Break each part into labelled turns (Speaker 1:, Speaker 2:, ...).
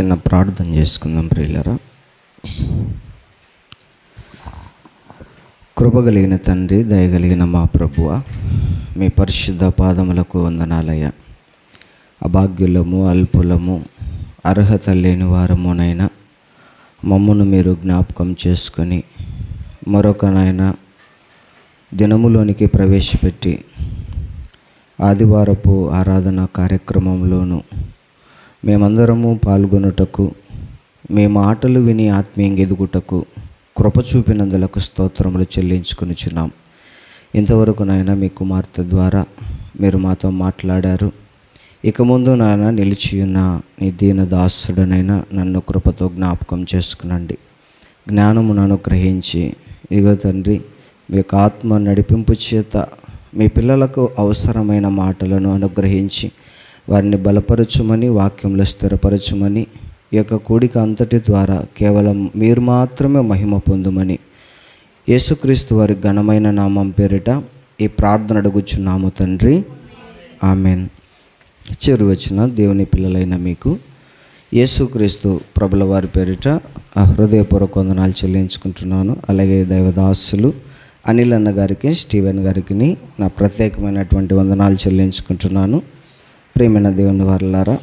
Speaker 1: చిన్న ప్రార్థన చేసుకుందాం ప్రియులరా. కృపగలిగిన తండ్రి దయగలిగిన మా ప్రభువ మీ పరిశుద్ధ పాదములకు వందనాలయ్య. అభాగ్యులము అల్పులము అర్హత లేని వారమునైనా మమ్మను మీరు జ్ఞాపకం చేసుకొని మరొకనైనా దినములోనికి ప్రవేశపెట్టి ఆదివారపు ఆరాధన కార్యక్రమంలోనూ మేమందరము పాల్గొనుటకు మీ మాటలు విని ఆత్మీయంగా ఎదుగుటకు కృప చూపినందులకు స్తోత్రములు చెల్లించుకునిచున్నాం ఇంతవరకు నాయన మీ కుమార్తె ద్వారా మీరు మాతో మాట్లాడారు. ఇక ముందు నాయన నిలిచియున్న నీ దీన దాసుడనైనా నన్ను కృపతో జ్ఞాపకం చేసుకునండి. జ్ఞానమును అనుగ్రహించి ఇగో తండ్రి మీ యొక్క ఆత్మ నడిపింపు చేత మీ పిల్లలకు అవసరమైన మాటలను అనుగ్రహించి వారిని బలపరచుమని వాక్యంలో స్థిరపరచుమని ఈ యొక్క కూడిక అంతటి ద్వారా కేవలం మీరు మాత్రమే మహిమ పొందుమని యేసుక్రీస్తు వారి ఘనమైన నామం పేరిట ఈ ప్రార్థన అడుగుచున్నాము తండ్రి. ఆమెన్. చెరు వచ్చిన దేవుని పిల్లలైన మీకు యేసుక్రీస్తు ప్రభుల వారి పేరిట హృదయపూర్వక వందనాలు చెల్లించుకుంటున్నాను. అలాగే దైవదాసులు అనిల్ అన్న గారికి స్టీవెన్ గారికి నా ప్రత్యేకమైనటువంటి వందనాలు చెల్లించుకుంటున్నాను. ప్రేమైన దేవుని వారలారా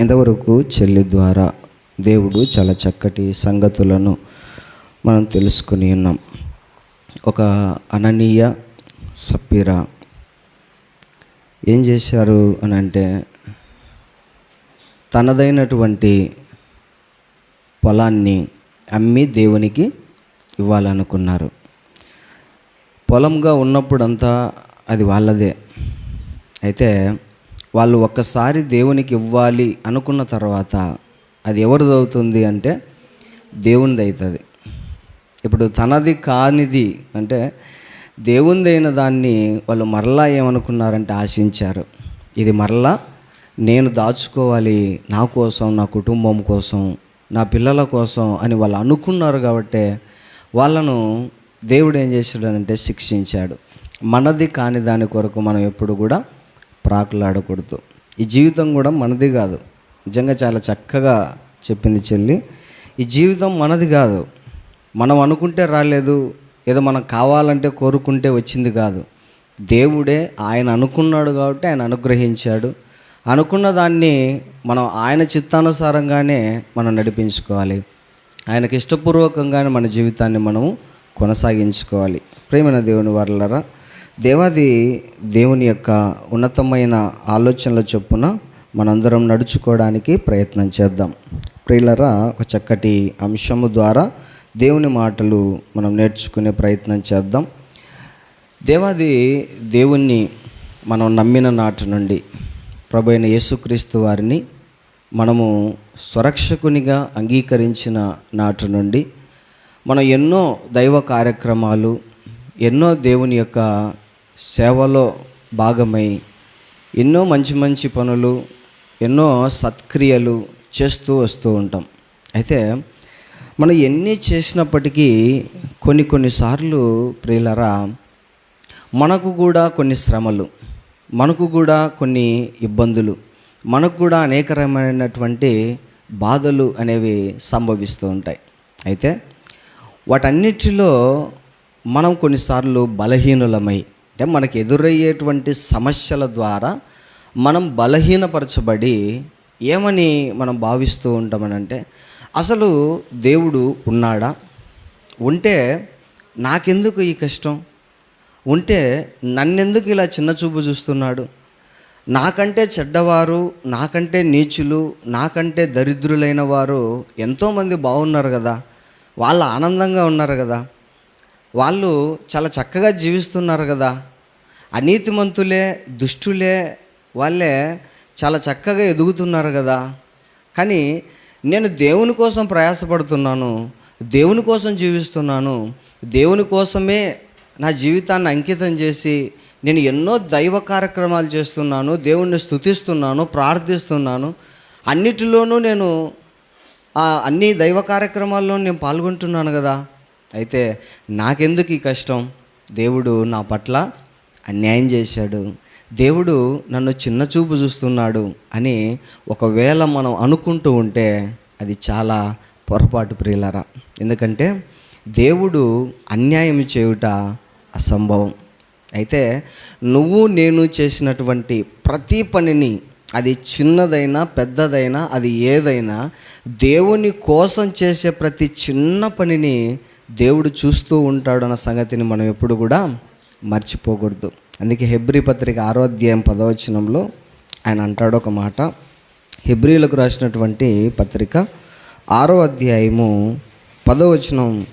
Speaker 1: ఇంతవరకు చెల్లి ద్వారా దేవుడు చాలా చక్కటి సంగతులను మనం తెలుసుకుని ఉన్నాం. ఒక అననీయ సప్పీరా ఏం చేశారు అని అంటే తనదైనటువంటి పొలాన్ని అమ్మి దేవునికి ఇవ్వాలనుకున్నారు. పొలంగా ఉన్నప్పుడంతా అది వాళ్ళదే. అయితే వాళ్ళు ఒక్కసారి దేవునికి ఇవ్వాలి అనుకున్న తర్వాత అది ఎవరిది అవుతుంది అంటే దేవునిది అవుతుంది. ఇప్పుడు తనది కానిది అంటే దేవునిదైన దాన్ని వాళ్ళు మరలా ఏమనుకున్నారంటే ఆశించారు. ఇది మరలా నేను దాచుకోవాలి నా కోసం నా కుటుంబం కోసం నా పిల్లల కోసం అని వాళ్ళు అనుకున్నారు కాబట్టి వాళ్ళను దేవుడు ఏం చేశాడంటే శిక్షించాడు. మనది కాని దాని కొరకు మనం ఎప్పుడు కూడా ప్రాకులాడకూడదు. ఈ జీవితం కూడా మనది కాదు. నిజంగా చాలా చక్కగా చెప్పింది చెల్లి. ఈ జీవితం మనది కాదు. మనం అనుకుంటే రాలేదు. ఏదో మనం కావాలంటే కోరుకుంటే వచ్చింది కాదు. దేవుడే ఆయన అనుకున్నాడు కాబట్టి ఆయన అనుగ్రహించాడు. అనుకున్న దాన్ని మనం ఆయన చిత్తానుసారంగానే మనం నడిపించుకోవాలి. ఆయనకి ఇష్టపూర్వకంగానే మన జీవితాన్ని మనము కొనసాగించుకోవాలి. ప్రేమైన దేవుని వర్లరా దేవాది దేవుని యొక్క ఉన్నతమైన ఆలోచనల చొప్పున మనందరం నడుచుకోవడానికి ప్రయత్నం చేద్దాం. ప్రియులరా ఒక చక్కటి అంశము ద్వారా దేవుని మాటలు మనం నేర్చుకునే ప్రయత్నం చేద్దాం. దేవాది దేవుణ్ణి మనం నమ్మిన నాటి నుండి ప్రభు అయిన యేసుక్రీస్తు వారిని మనము స్వరక్షకునిగా అంగీకరించిన నాటి నుండి మనం ఎన్నో దైవ కార్యక్రమాలు ఎన్నో దేవుని యొక్క సేవలో భాగమై ఎన్నో మంచి మంచి పనులు ఎన్నో సత్క్రియలు చేస్తూ వస్తూ ఉంటాం. అయితే మనం ఎన్ని చేసినప్పటికీ కొన్ని కొన్నిసార్లు ప్రియులరా మనకు కూడా కొన్ని శ్రమలు మనకు కూడా కొన్ని ఇబ్బందులు మనకు కూడా అనేక రకమైనటువంటి బాధలు అనేవి సంభవిస్తూ ఉంటాయి. అయితే వాటన్నిటిలో మనం కొన్నిసార్లు బలహీనులమై అంటే మనకు ఎదురయ్యేటువంటి సమస్యల ద్వారా మనం బలహీనపరచబడి ఏమని మనం భావిస్తూ ఉంటామనంటే అసలు దేవుడు ఉన్నాడా? ఉంటే నాకెందుకు ఈ కష్టం? ఉంటే నన్నెందుకు ఇలా చిన్న చూపు చూస్తున్నాడు? నాకంటే చెడ్డవారు నాకంటే నీచులు నాకంటే దరిద్రులైన వారు ఎంతోమంది బాగున్నారు కదా? వాళ్ళు ఆనందంగా ఉన్నారు కదా? వాళ్ళు చాలా చక్కగా జీవిస్తున్నారు కదా. అనీతిమంతులే దుష్టులే వాళ్ళే చాలా చక్కగా ఎదుగుతున్నారు కదా. కానీ నేను దేవుని కోసం ప్రయాసపడుతున్నాను దేవుని కోసం జీవిస్తున్నాను దేవుని కోసమే నా జీవితాన్ని అంకితం చేసి నేను ఎన్నో దైవ కార్యక్రమాలు చేస్తున్నాను దేవుణ్ణి స్తుతిస్తున్నాను ప్రార్థిస్తున్నాను. అన్నిటిలోనూ నేను అన్ని దైవ కార్యక్రమాల్లో నేను పాల్గొంటున్నాను కదా. అయితే నాకెందుకు ఈ కష్టం? దేవుడు నా పట్ల అన్యాయం చేశాడు. దేవుడు నన్ను చిన్న చూపు చూస్తున్నాడు అని ఒకవేళ మనం అనుకుంటూ ఉంటే అది చాలా పొరపాటు ప్రియులరా. ఎందుకంటే దేవుడు అన్యాయం చేయుట అసంభవం. అయితే నువ్వు నేను చేసినటువంటి ప్రతి పనిని అది చిన్నదైనా పెద్దదైనా అది ఏదైనా దేవుని కోసం చేసే ప్రతి చిన్న పనిని దేవుడు చూస్తూ ఉంటాడు అన్న సంగతిని మనం ఎప్పుడు కూడా మర్చిపోకూడదు. అందుకే హెబ్రి పత్రిక ఆరో అధ్యాయం పదవచనంలో ఆయన అంటాడు ఒక మాట. హెబ్రిలకు రాసినటువంటి పత్రిక ఆరో అధ్యాయము పదవచనం.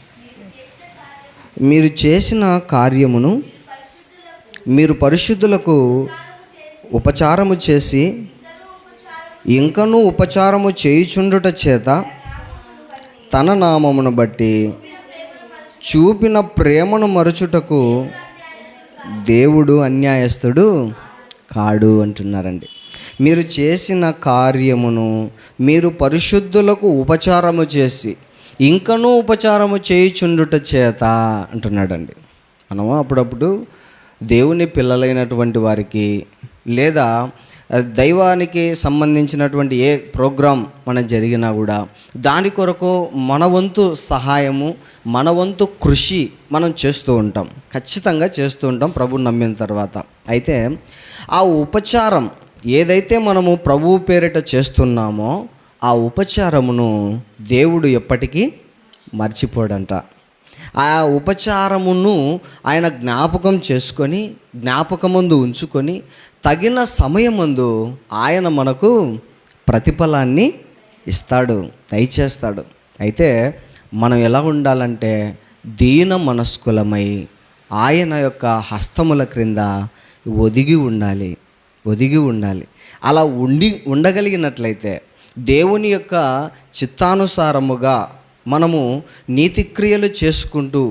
Speaker 1: మీరు చేసిన కార్యమును మీరు పరిశుద్ధులకు ఉపచారము చేసి ఇంకనూ ఉపచారము చేయుచుండుట చేత తన నామమును బట్టి చూపిన ప్రేమను మరచుటకు దేవుడు అన్యాయస్తుడు కాడు అంటున్నారండి. మీరు చేసిన కార్యమును మీరు పరిశుద్ధులకు ఉపచారము చేసి ఇంకనూ ఉపచారము చేయుచుండుట చేత అంటున్నాడండి. మనము అప్పుడప్పుడు దేవుని పిల్లలైనటువంటి వారికి లేదా దైవానికి సంబంధించినటువంటి ఏ ప్రోగ్రాం మన జరిగినా కూడా దాని కొరకు మన వంతు సహాయము మన వంతు కృషి మనం చేస్తూ ఉంటాం. ఖచ్చితంగా చేస్తూ ఉంటాం ప్రభు నమ్మిన తర్వాత. అయితే ఆ ఉపచారం ఏదైతే మనము ప్రభువు పేరిట చేస్తున్నామో ఆ ఉపచారమును దేవుడు ఎప్పటికీ మర్చిపోడంట. ఆ ఉపచారమును ఆయన జ్ఞాపకం చేసుకొని జ్ఞాపకమందు ఉంచుకొని తగిన సమయమందు ఆయన మనకు ప్రతిఫలాన్ని ఇస్తాడు దయచేస్తాడు. అయితే మనం ఎలా ఉండాలంటే దీన మనస్కులమై ఆయన యొక్క హస్తముల క్రింద ఒదిగి ఉండాలి ఒదిగి ఉండాలి. అలా ఉండి ఉండగలిగినట్లయితే దేవుని యొక్క చిత్తానుసారముగా మనము నీతిక్రియలు చేసుకుంటూ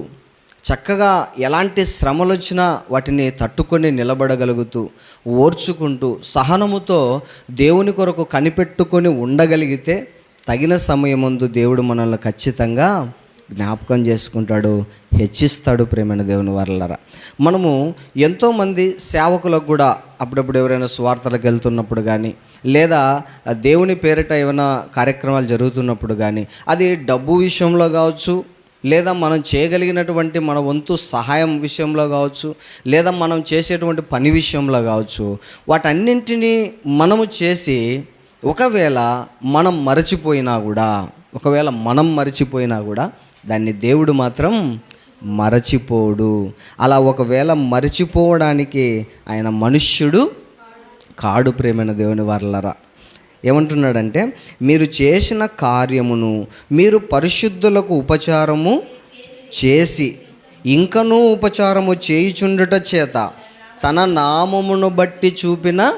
Speaker 1: చక్కగా ఎలాంటి శ్రమలు వచ్చినా వాటిని తట్టుకొని నిలబడగలుగుతూ ఓర్చుకుంటూ సహనముతో దేవుని కొరకు కనిపెట్టుకొని ఉండగలిగితే తగిన సమయముందు దేవుడు మనల్ని ఖచ్చితంగా జ్ఞాపకం చేసుకుంటాడు హెచ్చిస్తాడు ప్రేమైన దేవుని వరలరా. మనము ఎంతోమంది సేవకులకు కూడా అప్పుడప్పుడు ఎవరైనా స్వార్థలకు వెళ్తున్నప్పుడు కానీ లేదా దేవుని పేరిట ఏమైనా కార్యక్రమాలు జరుగుతున్నప్పుడు కానీ అది డబ్బు విషయంలో కావచ్చు లేదా మనం చేయగలిగినటువంటి మన వంతు సహాయం విషయంలో కావచ్చు లేదా మనం చేసేటువంటి పని విషయంలో కావచ్చు వాటన్నింటినీ మనము చేసి ఒకవేళ మనం మరచిపోయినా కూడా ఒకవేళ మనం మరచిపోయినా కూడా దాన్ని దేవుడు మాత్రం మరచిపోడు. అలా ఒకవేళ మరచిపోవడానికి ఆయన మనుష్యుడు కాడు ప్రేమైన దేవుని వర్లరా. ఏమంటున్నాడంటే మీరు చేసిన కార్యమును మీరు పరిశుద్ధులకు ఉపచారము చేసి ఇంకనూ ఉపచారము చేయుచుండుట చేత తన నామమును బట్టి చూపిన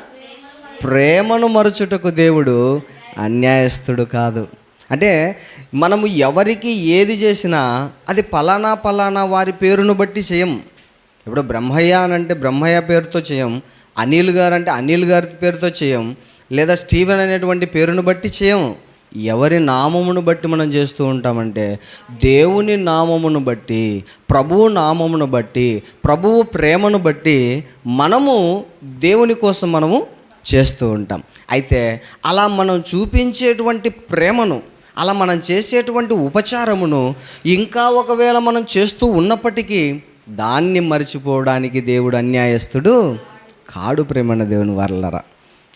Speaker 1: ప్రేమను మరుచుటకు దేవుడు అన్యాయస్తుడు కాదు. అంటే మనము ఎవరికి ఏది చేసినా అది పలానా పలానా వారి పేరును బట్టి చేయం. ఇప్పుడు బ్రహ్మయ్య అని అంటే బ్రహ్మయ్య పేరుతో చేయం. అనిల్ గారు అంటే అనిల్ గారి పేరుతో చేయం లేదా స్టీవెన్ అనేటువంటి పేరును బట్టి చేయము ఎవరి నామమును బట్టి మనం చేస్తూ ఉంటామంటే దేవుని నామమును బట్టి ప్రభువు నామమును బట్టి ప్రభువు ప్రేమను బట్టి మనము దేవుని కోసం మనము చేస్తూ ఉంటాం. అయితే అలా మనం చూపించేటువంటి ప్రేమను అలా మనం చేసేటువంటి ఉపచారమును ఇంకా ఒకవేళ మనం చేస్తూ ఉన్నప్పటికీ దాన్ని మర్చిపోవడానికి దేవుడు అన్యాయస్తుడు కాడు ప్రేమన్న దేవుని వారలరా.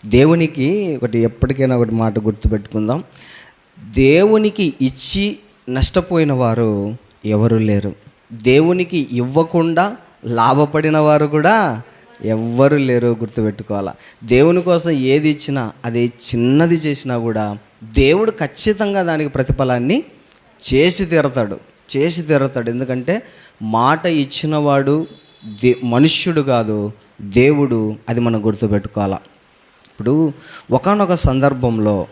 Speaker 1: దేవునికి ఒకటి ఎప్పటికైనా ఒకటి మాట గుర్తుపెట్టుకుందాం. దేవునికి ఇచ్చి నష్టపోయిన వారు ఎవరు లేరు. దేవునికి ఇవ్వకుండా లాభపడిన వారు కూడా ఎవ్వరు లేరు గుర్తుపెట్టుకోవాలా. దేవుని కోసం ఏది ఇచ్చినా అది చిన్నది చేసినా కూడా దేవుడు ఖచ్చితంగా దానికి ప్రతిఫలాన్ని చేసి తీరతాడు. చేసి తీరతాడు. ఎందుకంటే మాట ఇచ్చినవాడు దే మనుష్యుడు కాదు దేవుడు అది మనం గుర్తుపెట్టుకోవాలా. ఇప్పుడు ఒకానొక సందర్భంలో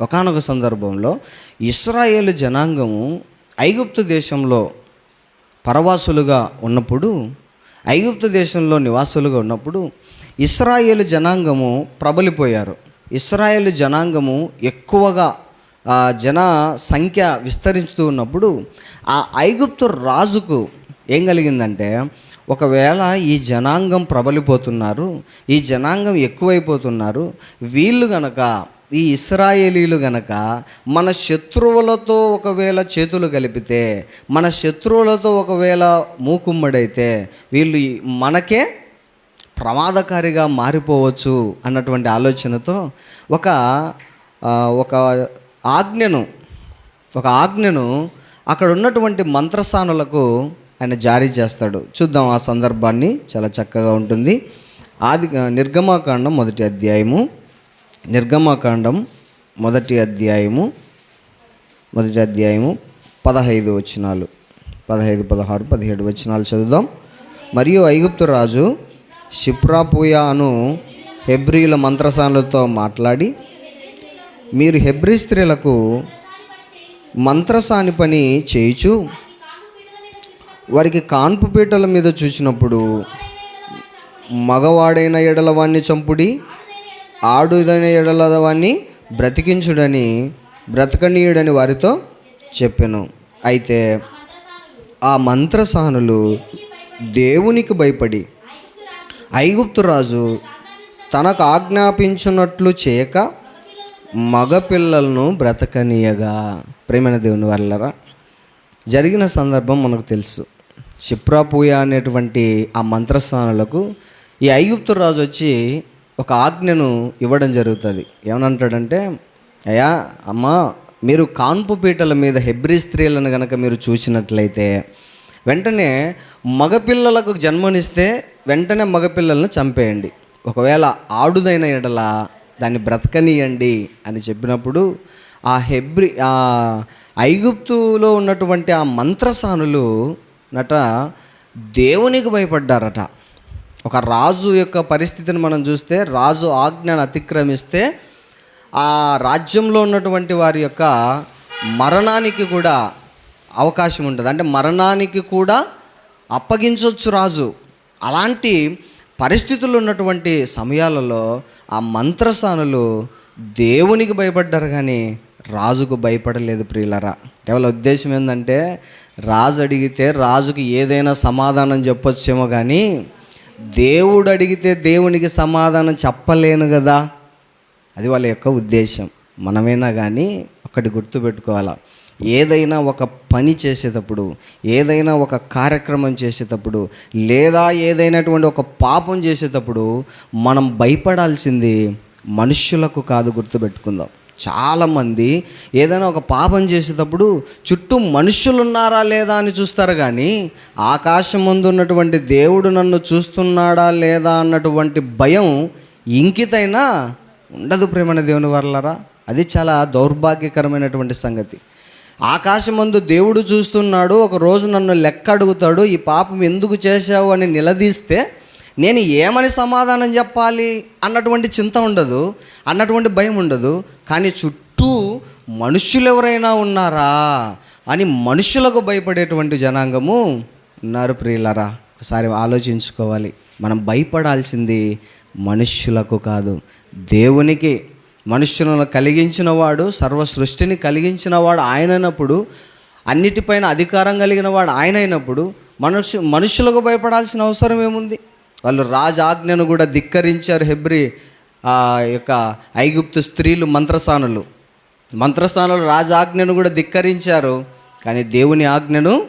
Speaker 1: ఒకానొక సందర్భంలో ఇస్రాయేల్ జనాంగము ఐగుప్తు దేశంలో పరవాసులుగా ఉన్నప్పుడు ఐగుప్తు దేశంలో నివాసులుగా ఉన్నప్పుడు ఇస్రాయేల్ జనాంగము ప్రబలిపోయారు. ఇస్రాయేల్ జనాంగము ఎక్కువగా ఆ జన సంఖ్య విస్తరిస్తూ ఉన్నప్పుడు ఆ ఐగుప్తు రాజుకు ఏం కలిగిందంటే ఒకవేళ ఈ జనాంగం ప్రబలిపోతున్నారు ఈ జనాంగం ఎక్కువైపోతున్నారు వీళ్ళు గనక ఈ ఇస్రాయేలీలు గనక మన శత్రువులతో ఒకవేళ చేతులు కలిపితే మన శత్రువులతో ఒకవేళ మూకుమ్మడైతే వీళ్ళు మనకే ప్రమాదకారిగా మారిపోవచ్చు అన్నటువంటి ఆలోచనతో ఒక ఒక ఆజ్ఞను ఒక ఆజ్ఞను అక్కడ ఉన్నటువంటి మంత్రసానులకు ఆయన జారీ చేస్తాడు. చూద్దాం ఆ సందర్భాన్ని చాలా చక్కగా ఉంటుంది. ఆది నిర్గమాకాండం మొదటి అధ్యాయము. నిర్గమాకాండం మొదటి అధ్యాయము. మొదటి అధ్యాయము పదహైదు వచనాలు. పదహైదు పదహారు పదిహేడు వచనాలు చదువుదాం. మరియు ఐగుప్తు రాజు షిప్రాపుయా అను హెబ్రీల మంత్రసానులతో మాట్లాడి మీరు హెబ్రీ స్త్రీలకు మంత్రసాని పని చేయుచు వారికి కాన్పు పీటల మీద చూసినప్పుడు మగవాడైన ఎడల వాణ్ణి చంపుడి ఆడుదైన ఎడల వాణ్ణి బ్రతికించుడని బ్రతకనీయుడని వారితో చెప్పాను. అయితే ఆ మంత్రసానులు దేవునికి భయపడి ఐగుప్తు రాజు తనకు ఆజ్ఞాపించినట్లు చేయక మగపిల్లలను బ్రతకనీయగా. ప్రేమైన దేవుని వాళ్ళరా జరిగిన సందర్భం మనకు తెలుసు. షిప్రాపూయ అనేటువంటి ఆ మంత్రస్థానాలకు ఈ ఐగుప్తు రాజు వచ్చి ఒక ఆజ్ఞను ఇవ్వడం జరుగుతుంది. ఏమనంటాడంటే అయ్యా అమ్మ మీరు కాన్పు పీటల మీద హెబ్రీ స్త్రీలను కనుక మీరు చూసినట్లయితే వెంటనే మగపిల్లలకు జన్మనిస్తే వెంటనే మగపిల్లలను చంపేయండి. ఒకవేళ ఆడుదైన ఎడల దాన్ని బ్రతకనీయండి అని చెప్పినప్పుడు ఆ హెబ్రి ఆ ఐగుప్తులో ఉన్నటువంటి ఆ మంత్రసానులు నట దేవునికి భయపడ్డారట. ఒక రాజు యొక్క పరిస్థితిని మనం చూస్తే రాజు ఆజ్ఞను అతిక్రమిస్తే ఆ రాజ్యంలో ఉన్నటువంటి వారి యొక్క మరణానికి కూడా అవకాశం ఉంటుంది. అంటే మరణానికి కూడా అప్పగించవచ్చు రాజు. అలాంటి పరిస్థితులు ఉన్నటువంటి సమయాలలో ఆ మంత్రసానులు దేవునికి భయపడ్డారు కానీ రాజుకు భయపడలేదు ప్రియులరా. కేవలం ఉద్దేశం ఏంటంటే రాజు అడిగితే రాజుకి ఏదైనా సమాధానం చెప్పొచ్చేమో కానీ దేవుడు అడిగితే దేవునికి సమాధానం చెప్పలేను కదా అది వాళ్ళ యొక్క ఉద్దేశం. మనమైనా కానీ ఒకటి గుర్తుపెట్టుకోవాలా ఏదైనా ఒక పని చేసేటప్పుడు ఏదైనా ఒక కార్యక్రమం చేసేటప్పుడు లేదా ఏదైనటువంటి ఒక పాపం చేసేటప్పుడు మనం భయపడాల్సింది మనుష్యులకు కాదు గుర్తుపెట్టుకుందాం చాలామంది ఏదైనా ఒక పాపం చేసేటప్పుడు చుట్టూ మనుషులు ఉన్నారా లేదా అని చూస్తారు కానీ ఆకాశం ముందు ఉన్నటువంటి దేవుడు నన్ను చూస్తున్నాడా లేదా అన్నటువంటి భయం ఇంకితైనా ఉండదు ప్రేమణ దేవుని వర్లరా. అది చాలా దౌర్భాగ్యకరమైనటువంటి సంగతి. ఆకాశమందు దేవుడు చూస్తున్నాడు ఒక రోజు నన్ను లెక్క అడుగుతాడు ఈ పాపం ఎందుకు చేశావు అని నిలదీస్తే నేను ఏమని సమాధానం చెప్పాలి అన్నటువంటి చింత ఉండదు అన్నటువంటి భయం ఉండదు కానీ చుట్టూ మనుషులు ఎవరైనా ఉన్నారా అని మనుషులకు భయపడేటువంటి జనాంగము ఉన్నారు ప్రియులరా. ఒకసారి ఆలోచించుకోవాలి. మనం భయపడాల్సింది మనుష్యులకు కాదు దేవునికి. మనుష్యులను కలిగించిన వాడు సర్వ సృష్టిని కలిగించిన వాడు ఆయన అయినప్పుడు అన్నిటిపైన అధికారం కలిగిన వాడు ఆయన అయినప్పుడు మనుషు మనుషులకు భయపడాల్సిన అవసరం ఏముంది? వాళ్ళు రాజాజ్ఞను కూడా ధిక్కరించారు హెబ్రి ఆ యొక్క ఐగుప్తు స్త్రీలు మంత్రసానులు. మంత్రస్థానంలో రాజాజ్ఞను కూడా ధిక్కరించారు కానీ దేవుని ఆజ్ఞను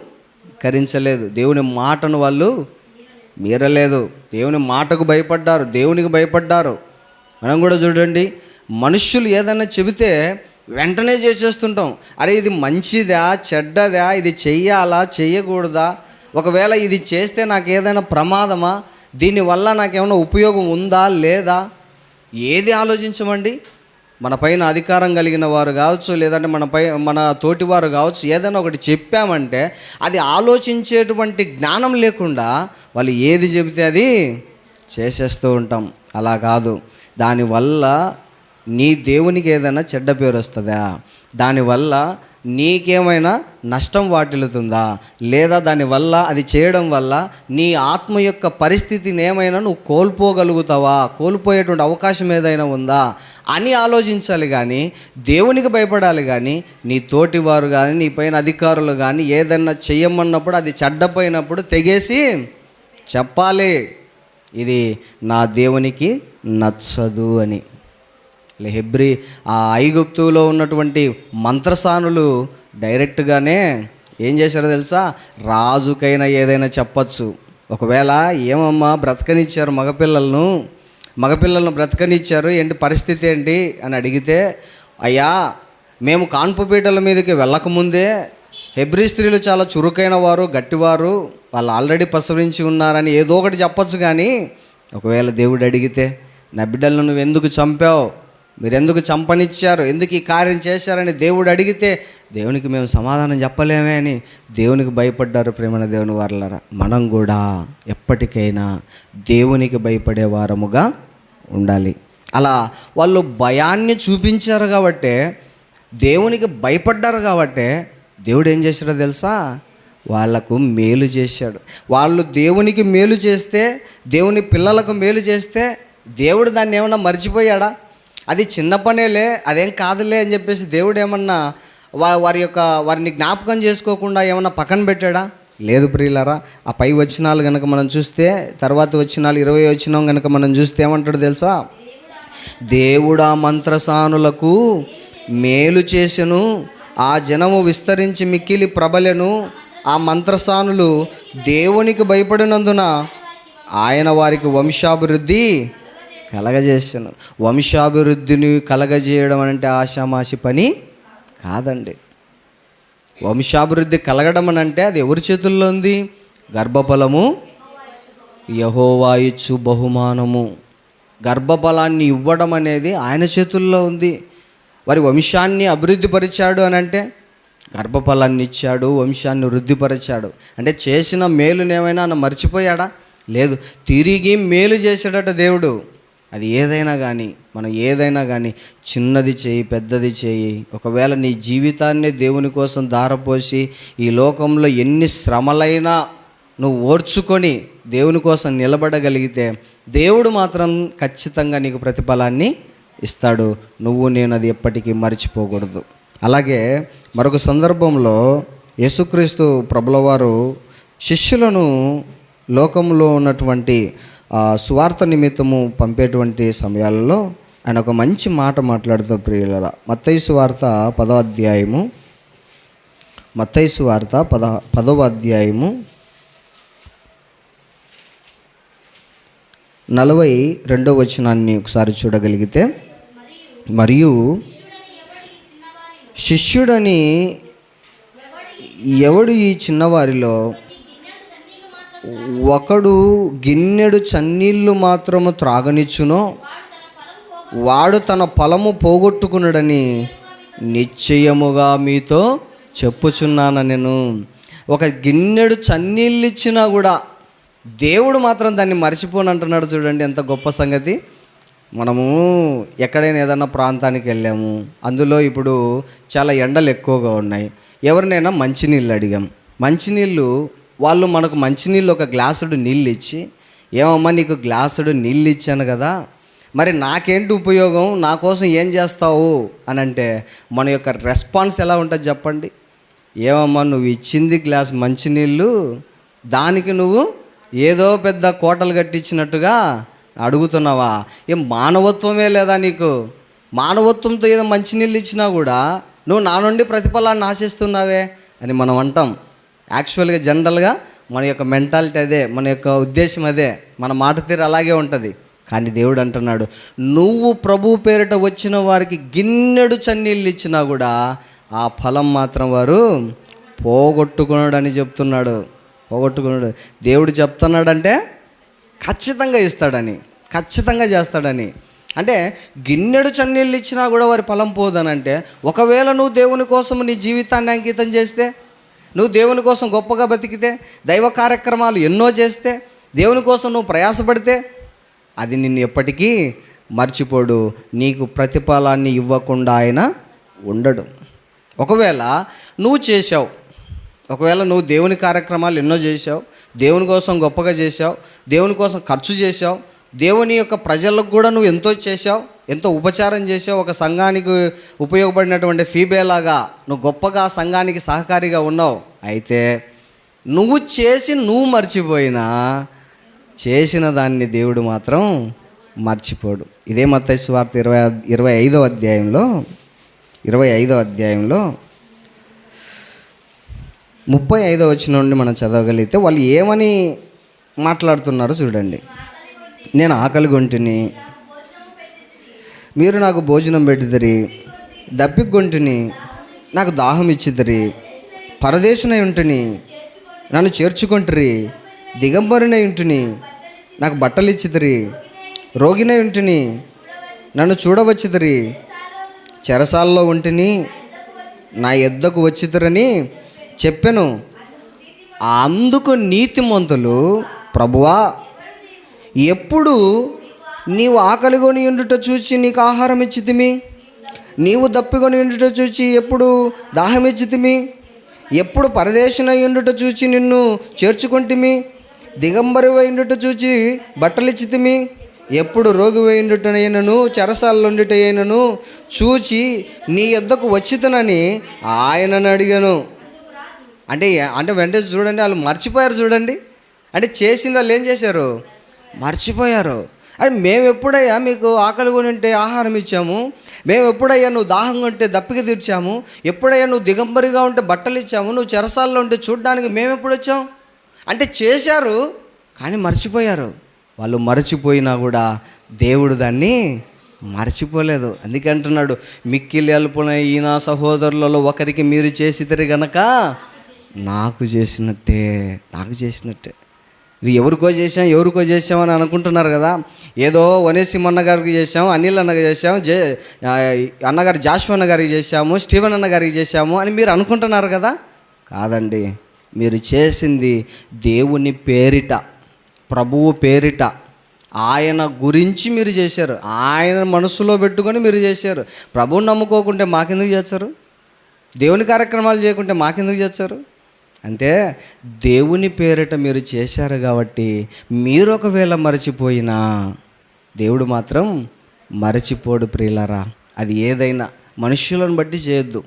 Speaker 1: కరించలేదు దేవుని మాటను వాళ్ళు మీరలేదు. దేవుని మాటకు భయపడ్డారు దేవునికి భయపడ్డారు. మనం కూడా చూడండి మనుష్యులు ఏదైనా చెబితే వెంటనే చేసేస్తుంటాం. అరే ఇది మంచిదా చెడ్డదా ఇది చెయ్యాలా చెయ్యకూడదా? ఒకవేళ ఇది చేస్తే నాకు ఏదైనా ప్రమాదమా? దీనివల్ల నాకేమైనా ఉపయోగం ఉందా లేదా? ఏది ఆలోచించమండి? మన పైన అధికారం కలిగిన వారు కావచ్చు లేదంటే మన పై మన తోటివారు కావచ్చు ఏదైనా ఒకటి చెప్పామంటే అది ఆలోచించేటువంటి జ్ఞానం లేకుండా వాళ్ళు ఏది చెబితే అది చేసేస్తూ ఉంటాం. అలా కాదు. దానివల్ల నీ దేవునికి ఏదైనా చెడ్డ పేరు వస్తుందా? దానివల్ల నీకేమైనా నష్టం వాటిల్లుతుందా? లేదా దానివల్ల అది చేయడం వల్ల నీ ఆత్మ యొక్క పరిస్థితిని ఏమైనా నువ్వు కోల్పోగలుగుతావా? కోల్పోయేటువంటి అవకాశం ఏదైనా ఉందా? అని ఆలోచించాలి కానీ దేవునికి భయపడాలి కానీ నీ తోటివారు కానీ నీ పైన అధికారులు కానీ ఏదన్నా చెయ్యమన్నప్పుడు అది చెడ్డపోయినప్పుడు తెగేసి చెప్పాలి. ఇది నా దేవునికి నచ్చదు అని. హెబ్రి ఆ ఐగుప్తులో ఉన్నటువంటి మంత్రసానులు డైరెక్ట్గానే ఏం చేశారో తెలుసా? రాజుకైనా ఏదైనా చెప్పచ్చు. ఒకవేళ ఏమమ్మా బ్రతకనిచ్చారు మగపిల్లలను? మగపిల్లలను బ్రతకనిచ్చారు? ఏంటి పరిస్థితి ఏంటి? అని అడిగితే అయ్యా మేము కాన్పు పీటల మీదకి వెళ్ళకముందే హెబ్రి స్త్రీలు చాలా చురుకైన వారు గట్టివారు వాళ్ళు ఆల్రెడీ ప్రసవించి ఉన్నారని ఏదో ఒకటి చెప్పచ్చు కానీ ఒకవేళ దేవుడు అడిగితే నా బిడ్డలను నువ్వు ఎందుకు చంపావు? మీరు ఎందుకు చంపనిచ్చారు? ఎందుకు ఈ కార్యం చేశారని దేవుడు అడిగితే దేవునికి మేము సమాధానం చెప్పలేమే అని దేవునికి భయపడ్డారు ప్రేమణ దేవుని వారలరా. మనం కూడా ఎప్పటికైనా దేవునికి భయపడే వారముగా ఉండాలి. అలా వాళ్ళు భయాన్ని చూపించారు కాబట్టే దేవునికి భయపడ్డారు కాబట్టే దేవుడు ఏం చేశాడో తెలుసా? వాళ్ళకు మేలు చేశాడు. వాళ్ళు దేవునికి మేలు చేస్తే దేవుని పిల్లలకు మేలు చేస్తే దేవుడు దాన్ని ఏమన్నా మర్చిపోయాడా? అది చిన్న పనేలే అదేం కాదులే అని చెప్పేసి దేవుడు ఏమన్నా వా వారి యొక్క వారిని జ్ఞాపకం చేసుకోకుండా ఏమన్నా పక్కన పెట్టాడా? లేదు ప్రియులారా ఆ పై వచ్చినాలు కనుక మనం చూస్తే తర్వాత వచ్చినాలు ఇరవై వచ్చినాం కనుక మనం చూస్తే ఏమంటాడు తెలుసా? దేవుడా మంత్రసానులకు మేలు చేసెను ఆ జనము విస్తరించి మిక్కిలి ప్రబలెను ఆ మంత్రసానులు దేవునికి భయపడినందున ఆయన వారికి వంశాభివృద్ధి కలగజేస్తున్నాం వంశాభివృద్ధిని కలగజేయడం అంటే ఆషామాషి పని కాదండి. వంశాభివృద్ధి కలగడం అని అంటే అది ఎవరి చేతుల్లో ఉంది? గర్భఫలము యహోవా ఇచ్చు బహుమానము. గర్భఫలాన్ని ఇవ్వడం అనేది ఆయన చేతుల్లో ఉంది. వారి వంశాన్ని అభివృద్ధిపరిచాడు అని అంటే గర్భఫలాన్ని ఇచ్చాడు వంశాన్ని వృద్ధిపరిచాడు. అంటే చేసిన మేలునేమైనా ఆయన మర్చిపోయాడా? లేదు. తిరిగి మేలు చేశాడట దేవుడు. అది ఏదైనా కానీ మనం ఏదైనా కానీ చిన్నది చేయి పెద్దది చేయి ఒకవేళ నీ జీవితాన్ని దేవుని కోసం దారపోసి ఈ లోకంలో ఎన్ని శ్రమలైనా నువ్వు ఓర్చుకొని దేవుని కోసం నిలబడగలిగితే దేవుడు మాత్రం ఖచ్చితంగా నీకు ప్రతిఫలాన్ని ఇస్తాడు. నువ్వు నేను అది ఎప్పటికీ మర్చిపోకూడదు. అలాగే మరొక సందర్భంలో యేసుక్రీస్తు ప్రభులవారు శిష్యులను లోకంలో ఉన్నటువంటి సువార్త నిమిత్తము పంపేటువంటి సమయాలలో ఆయన ఒక మంచి మాట మాట్లాడుతూ ప్రియులరా మత్తయి సువార్త పదో అధ్యాయము. మత్తయి సువార్త పద పదవ అధ్యాయము. నలభై రెండవ వచనాన్ని ఒకసారి చూడగలిగితే మరియు శిష్యుడని ఎవడు ఈ చిన్నవారిలో ఒకడు గిన్నెడు చన్నీళ్ళు మాత్రము త్రాగనిచ్చునో వాడు తన ఫలము పోగొట్టుకున్నాడని నిశ్చయముగా మీతో చెప్పుచున్నాను నేను. ఒక గిన్నెడు చన్నీళ్ళు ఇచ్చినా కూడా దేవుడు మాత్రం దాన్ని మర్చిపోను అంటున్నాడు చూడండి ఎంత గొప్ప సంగతి. మనము ఎక్కడైనా ఏదైనా ప్రాంతానికి వెళ్ళాము అందులో ఇప్పుడు చాలా ఎండలు ఎక్కువగా ఉన్నాయి. ఎవరినైనా మంచినీళ్ళు అడిగాం. మంచినీళ్ళు వాళ్ళు మనకు మంచినీళ్ళు ఒక గ్లాసుడు నీళ్ళు ఇచ్చి ఏమమ్మా నీకు గ్లాసుడు నీళ్ళు ఇచ్చాను కదా మరి నాకేంటి ఉపయోగం? నా కోసం ఏం చేస్తావు? అని అంటే మన యొక్క రెస్పాన్స్ ఎలా ఉంటుంది చెప్పండి. ఏమమ్మా నువ్వు ఇచ్చింది గ్లాస్ మంచినీళ్ళు దానికి నువ్వు ఏదో పెద్ద కోటలు కట్టించినట్టుగా అడుగుతున్నావా? ఏం మానవత్వమే లేదా నీకు? మానవత్వంతో ఏదో మంచినీళ్ళు ఇచ్చినా కూడా నువ్వు నా నుండి ప్రతిఫలాన్ని ఆశిస్తున్నావే అని మనం అంటాం. యాక్చువల్గా జనరల్గా మన యొక్క మెంటాలిటీ అదే మన యొక్క ఉద్దేశం అదే మన మాట తీరు అలాగే ఉంటుంది. కానీ దేవుడు అంటున్నాడు నువ్వు ప్రభు పేరిట వచ్చిన వారికి గిన్నెడు చన్నీళ్ళు ఇచ్చినా కూడా ఆ ఫలం మాత్రం వారు పోగొట్టుకున్నాడు అని చెప్తున్నాడు. పోగొట్టుకున్నాడు దేవుడు చెప్తున్నాడంటే ఖచ్చితంగా ఇస్తాడని ఖచ్చితంగా చేస్తాడని. అంటే గిన్నెడు చన్నీళ్ళు ఇచ్చినా కూడా వారి ఫలం పోదనంటే ఒకవేళ నువ్వు దేవుని కోసం నీ జీవితాన్ని అంకితం చేస్తే నువ్వు దేవుని కోసం గొప్పగా బతికితే దైవ కార్యక్రమాలు ఎన్నో చేస్తే దేవుని కోసం నువ్వు ప్రయాసపడితే అది నిన్ను ఎప్పటికీ మర్చిపోడు. నీకు ప్రతిఫలాన్ని ఇవ్వకుండా ఆయన ఉండడు. ఒకవేళ నువ్వు చేసావు ఒకవేళ నువ్వు దేవుని కార్యక్రమాలు ఎన్నో చేసావు దేవుని కోసం గొప్పగా చేసావు దేవుని కోసం ఖర్చు చేసావు దేవుని యొక్క ప్రజలకు కూడా నువ్వు ఎంతో చేసావు ఎంతో ఉపచారం చేసే ఒక సంఘానికి ఉపయోగపడినటువంటి ఫీబేలాగా నువ్వు గొప్పగా సంఘానికి సహకారిగా ఉన్నావు. అయితే నువ్వు చేసి నువ్వు మర్చిపోయినా చేసిన దాన్ని దేవుడు మాత్రం మర్చిపోడు. ఇదే మత స్వార్థ ఇరవై ఇరవై ఐదో అధ్యాయంలో ఇరవై ఐదో అధ్యాయంలో ముప్పై ఐదో వచ్చిన నుండి మనం చదవగలిగితే వాళ్ళు ఏమని మాట్లాడుతున్నారో చూడండి. నేను ఆకలి గొంటిని మీరు నాకు భోజనం పెట్టిదిరి దప్పిగొంటిని నాకు దాహం ఇచ్చిదిరి పరదేశునై ఉంటుని నన్ను చేర్చుకుంటురి దిగంబరునై ఉంటుని నాకు బట్టలు ఇచ్చిదిరి రోగినై ఉంటుని నన్ను చూడవచ్చిదిరి చెరసాల్లో ఉంటిని నా ఎద్దకు వచ్చిద్దరని చెప్పాను. అందుకు నీతిమంతులు ప్రభువా ఎప్పుడు నీవు ఆకలిగొని ఉండుట చూచి నీకు ఆహారం ఇచ్చితిమి? నీవు దప్పికొని ఉండుట చూచి ఎప్పుడు దాహం ఇచ్చితిమి? ఎప్పుడు పరదేశన ఉండుట చూచి నిన్ను చేర్చుకుంటిమి? దిగంబరి ఉండుట చూచి బట్టలు ఇచ్చితిమి ఎప్పుడు రోగి వేయుండుటనైనను చెరసాలుండుటైనను చూచి నీ యొద్దకు వచ్చితనని ఆయనను అడిగాను. అంటే అంటే వెంటనే చూడండి వాళ్ళు మర్చిపోయారు చూడండి. అంటే చేసింది వాళ్ళు ఏం చేశారు? మర్చిపోయారు. అరే మేము ఎప్పుడయ్యా మీకు ఆకలి కొని ఉంటే ఆహారం ఇచ్చాము. మేము ఎప్పుడయ్యా నువ్వు దాహంగా ఉంటే దప్పిక తీర్చాము. ఎప్పుడయ్యా నువ్వు దిగంబరిగా ఉంటే బట్టలు ఇచ్చాము. నువ్వు చెరసాల్లో ఉంటే చూడడానికి మేము ఎప్పుడు వచ్చాం? అంటే చేశారు కానీ మర్చిపోయారు. వాళ్ళు మర్చిపోయినా కూడా దేవుడు దాన్ని మర్చిపోలేదు. అందుకే అంటున్నాడు మిక్కిలి అల్పున ఈయన సహోదరులలో ఒకరికి మీరు చేసిద్దరు గనక నాకు చేసినట్టే నాకు చేసినట్టే. ఇది ఎవరికో చేసాం ఎవరికో చేసాం అని అనుకుంటున్నారు కదా. ఏదో వనేసిం అన్నగారికి చేసాం అనిల్ అన్నగారు చేసాము జే అన్నగారు జాషు అన్న గారికి చేశాము స్టీవెన్ అన్న గారికి చేశాము అని మీరు అనుకుంటున్నారు కదా. కాదండి మీరు చేసింది దేవుని పేరిట ప్రభువు పేరిట. ఆయన గురించి మీరు చేశారు ఆయన మనసులో పెట్టుకొని మీరు చేశారు. ప్రభువుని నమ్ముకోకుంటే మాకెందుకు చేస్తారు? దేవుని కార్యక్రమాలు చేయకుంటే మాకెందుకు చేస్తారు? అంటే దేవుని పేరిట మీరు చేశారు కాబట్టి మీరు ఒకవేళ మరచిపోయినా దేవుడు మాత్రం మరచిపోడు ప్రియులరా. అది ఏదైనా మనుషులను బట్టి చేయొద్దు.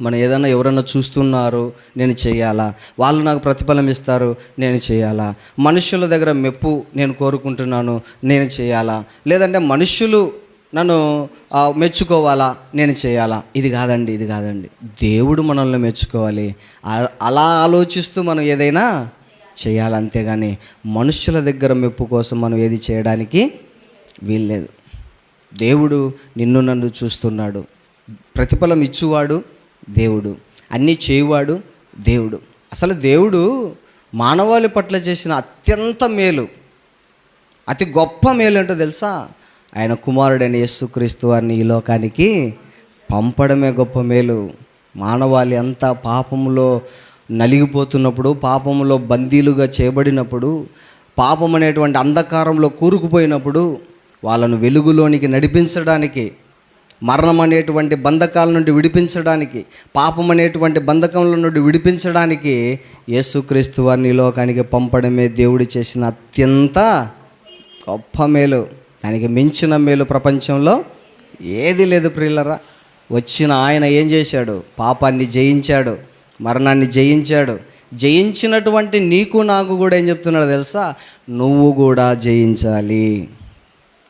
Speaker 1: మనం ఏదైనా ఎవరన్నా చూస్తున్నారు నేను చేయాలా? వాళ్ళు నాకు ప్రతిఫలం ఇస్తారు నేను చేయాలా? మనుషుల దగ్గర మెప్పు నేను కోరుకుంటున్నాను నేను చేయాలా? లేదంటే మనుషులు నన్ను మెచ్చుకోవాలా? నేను చేయాలా? ఇది కాదండి ఇది కాదండి. దేవుడు మనల్ని మెచ్చుకోవాలి. అలా ఆలోచిస్తూ మనం ఏదైనా చేయాలి అంతేగాని మనుషుల దగ్గర మెప్పు కోసం మనం ఏది చేయడానికి వీల్లేదు. దేవుడు నిన్ను నన్ను చూస్తున్నాడు. ప్రతిఫలం ఇచ్చువాడు దేవుడు. అన్నీ చేయువాడు దేవుడు. అసలు దేవుడు మానవాళి పట్ల చేసిన అత్యంత మేలు. అతి గొప్ప మేలు ఏంటో తెలుసా? ఆయన కుమారుడైన యేసుక్రీస్తు వారిని ఈ లోకానికి పంపడమే గొప్ప మేలు. మానవాళి అంతా పాపంలో నలిగిపోతున్నప్పుడు పాపంలో బందీలుగా చేయబడినప్పుడు పాపం అనేటువంటి అంధకారంలో కూరుకుపోయినప్పుడు వాళ్ళను వెలుగులోనికి నడిపించడానికి మరణం అనేటువంటి బంధకాల నుండి విడిపించడానికి పాపం అనేటువంటి బంధకంల నుండి విడిపించడానికి యేసుక్రీస్తు వారిని లోకానికి పంపడమే దేవుడు చేసిన అత్యంత గొప్ప మేలు. దానికి మించిన మేలు ప్రపంచంలో ఏది లేదు ప్రియులరా. వచ్చిన ఆయన ఏం చేశాడు? పాపాన్ని జయించాడు మరణాన్ని జయించాడు. జయించినటువంటి నీకు నాకు కూడా ఏం చెప్తున్నాడు తెలుసా? నువ్వు కూడా జయించాలి.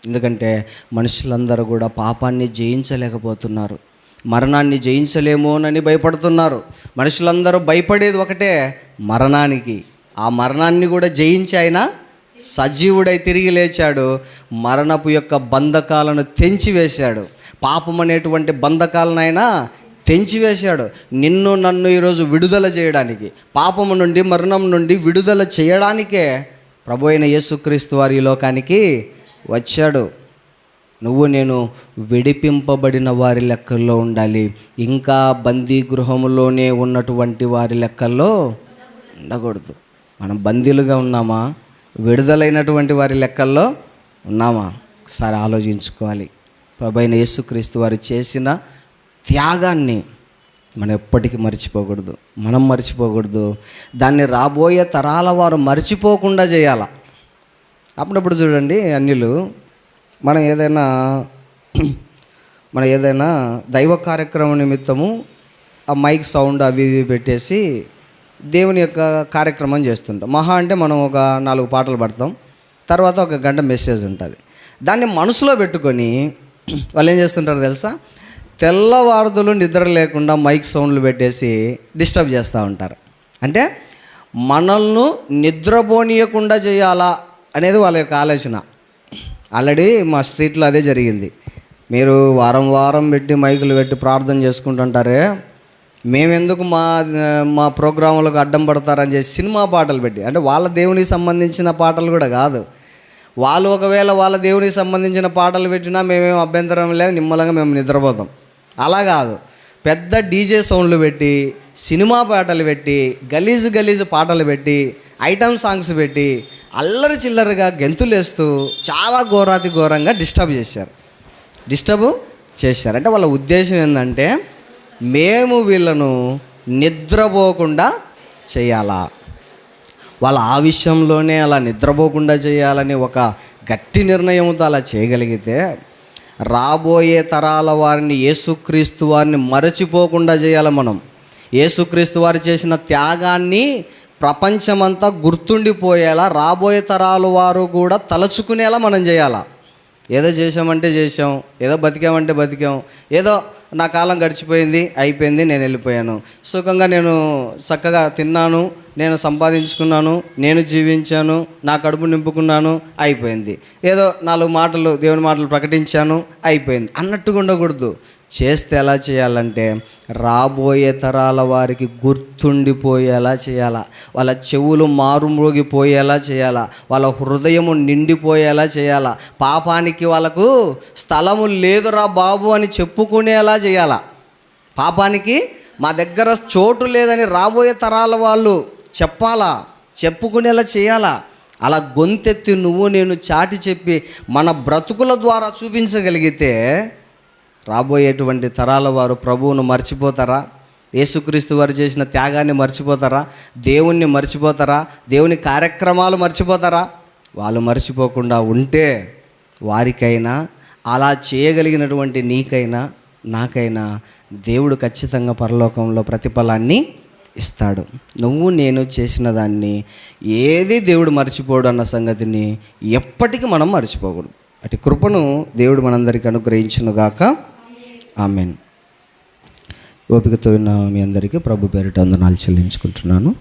Speaker 1: ఎందుకంటే మనుషులందరూ కూడా పాపాన్ని జయించలేకపోతున్నారు. మరణాన్ని జయించలేమోనని భయపడుతున్నారు. మనుషులందరూ భయపడేది ఒకటే మరణానికి. ఆ మరణాన్ని కూడా జయించి ఆయన సజీవుడై తిరిగి లేచాడు. మరణపు యొక్క బంధకాలను తెంచివేశాడు. పాపం అనేటువంటి బంధకాలనైనా తెంచివేశాడు. నిన్ను నన్ను ఈరోజు విడుదల చేయడానికి పాపము నుండి మరణం నుండి విడుదల చేయడానికే ప్రభు అయిన యేసుక్రీస్తు వారి లోకానికి వచ్చాడు. నువ్వు నేను విడిపింపబడిన వారి లెక్కల్లో ఉండాలి. ఇంకా బందీ గృహంలోనే ఉన్నటువంటి వారి లెక్కల్లో ఉండకూడదు. మనం బందీలుగా ఉన్నామా? విడుదలైనటువంటి వారి లెక్కల్లో ఉన్నామా? ఒకసారి ఆలోచించుకోవాలి. ప్రభైన యేసుక్రీస్తు వారు చేసిన త్యాగాన్ని మనం ఎప్పటికీ మర్చిపోకూడదు. మనం మర్చిపోకూడదు. దాన్ని రాబోయే తరాల వారు మర్చిపోకుండా చేయాల? అప్పుడప్పుడు చూడండి అన్యులు మనం ఏదైనా మనం ఏదైనా దైవ కార్యక్రమం నిమిత్తము ఆ మైక్ సౌండ్ అవి ఇవి పెట్టేసి దేవుని యొక్క కార్యక్రమం చేస్తుంటాం. మహా అంటే మనం ఒక నాలుగు పాటలు పడతాం. తర్వాత ఒక గంట మెసేజ్ ఉంటుంది. దాన్ని మనసులో పెట్టుకొని వాళ్ళు ఏం చేస్తుంటారు తెలుసా? తెల్లవారుదులు నిద్ర లేకుండా మైక్ సౌండ్లు పెట్టేసి డిస్టర్బ్ చేస్తూ ఉంటారు. అంటే మనల్ని నిద్రపోనీయకుండా చేయాలా అనేది వాళ్ళ యొక్క ఆలోచన. ఆల్రెడీ మా స్ట్రీట్లో అదే జరిగింది. మీరు వారం వారం పెట్టి మైకులు పెట్టి ప్రార్థన చేసుకుంటుంటారే మేమెందుకు మా మా ప్రోగ్రాములకు అడ్డం పడతారని చెప్పి సినిమా పాటలు పెట్టి. అంటే వాళ్ళ దేవునికి సంబంధించిన పాటలు కూడా కాదు. వాళ్ళు ఒకవేళ వాళ్ళ దేవునికి సంబంధించిన పాటలు పెట్టినా మేమేం అభ్యంతరం లేదు నిమ్మలంగా మేము నిద్రపోతాం. అలా కాదు. పెద్ద డీజే సౌండ్లు పెట్టి సినిమా పాటలు పెట్టి గలీజు గలీజు పాటలు పెట్టి ఐటమ్ సాంగ్స్ పెట్టి అల్లరి చిల్లరగా గెంతులేస్తూ చాలా ఘోరాతి ఘోరంగా డిస్టర్బ్ చేశారు. డిస్టర్బ్ చేశారు. అంటే వాళ్ళ ఉద్దేశం ఏంటంటే మేము వీళ్ళను నిద్రపోకుండా చేయాలా? వాళ్ళ ఆ విషయంలోనే అలా నిద్రపోకుండా చేయాలని ఒక గట్టి నిర్ణయంతో అలా చేయగలిగితే రాబోయే తరాల వారిని యేసుక్రీస్తు వారిని మరచిపోకుండా చేయాలి మనం? యేసుక్రీస్తు వారు చేసిన త్యాగాన్ని ప్రపంచమంతా గుర్తుండిపోయేలా రాబోయే తరాల వారు కూడా తలచుకునేలా మనం చేయాలా? ఏదో చేసామంటే చేసాం ఏదో బతికామంటే బతికాం ఏదో నా కాలం గడిచిపోయింది అయిపోయింది నేను వెళ్ళిపోయాను. సుఖంగా నేను చక్కగా తిన్నాను నేను సంపాదించుకున్నాను నేను జీవించాను నా కడుపు నింపుకున్నాను అయిపోయింది. ఏదో నాలుగు మాటలు దేవుని మాటలు ప్రకటించాను అయిపోయింది. అన్నట్టుగా ఉండకూడదు. చేస్తే ఎలా చేయాలంటే రాబోయే తరాల వారికి గుర్తుండిపోయేలా చేయాలా వాళ్ళ చెవులు మారుమ్రోగిపోయేలా చేయాలా వాళ్ళ హృదయము నిండిపోయేలా చేయాలా పాపానికి వాళ్ళకు స్థలము లేదురా బాబు అని చెప్పుకునేలా చేయాలా. పాపానికి మా దగ్గర చోటు లేదని రాబోయే తరాల వాళ్ళు చెప్పాలా చెప్పుకునేలా చేయాలా? అలా గొంతెత్తి నువ్వు నేను చాటి చెప్పి మన బ్రతుకుల ద్వారా చూపించగలిగితే రాబోయేటువంటి తరాల వారు ప్రభువును మర్చిపోతారా? యేసుక్రీస్తు వారు చేసిన త్యాగాన్ని మర్చిపోతారా? దేవుణ్ణి మర్చిపోతారా? దేవుని కార్యక్రమాలు మర్చిపోతారా? వాళ్ళు మర్చిపోకుండా ఉంటే వారికైనా అలా చేయగలిగినటువంటి నీకైనా నాకైనా దేవుడు ఖచ్చితంగా పరలోకంలో ప్రతిఫలాన్ని ఇస్తాడు. నువ్వు నేను చేసిన దాన్ని ఏది దేవుడు మర్చిపోడు అన్న సంగతిని ఎప్పటికీ మనం మర్చిపోకూడదు. అటు కృపను దేవుడు మనందరికీ అనుగ్రహించునుగాక. ఆమెన్. ఓపికతో ఉన్న మీ అందరికీ ప్రభు పేరిట వందనాలు చెల్లించుకుంటున్నాను.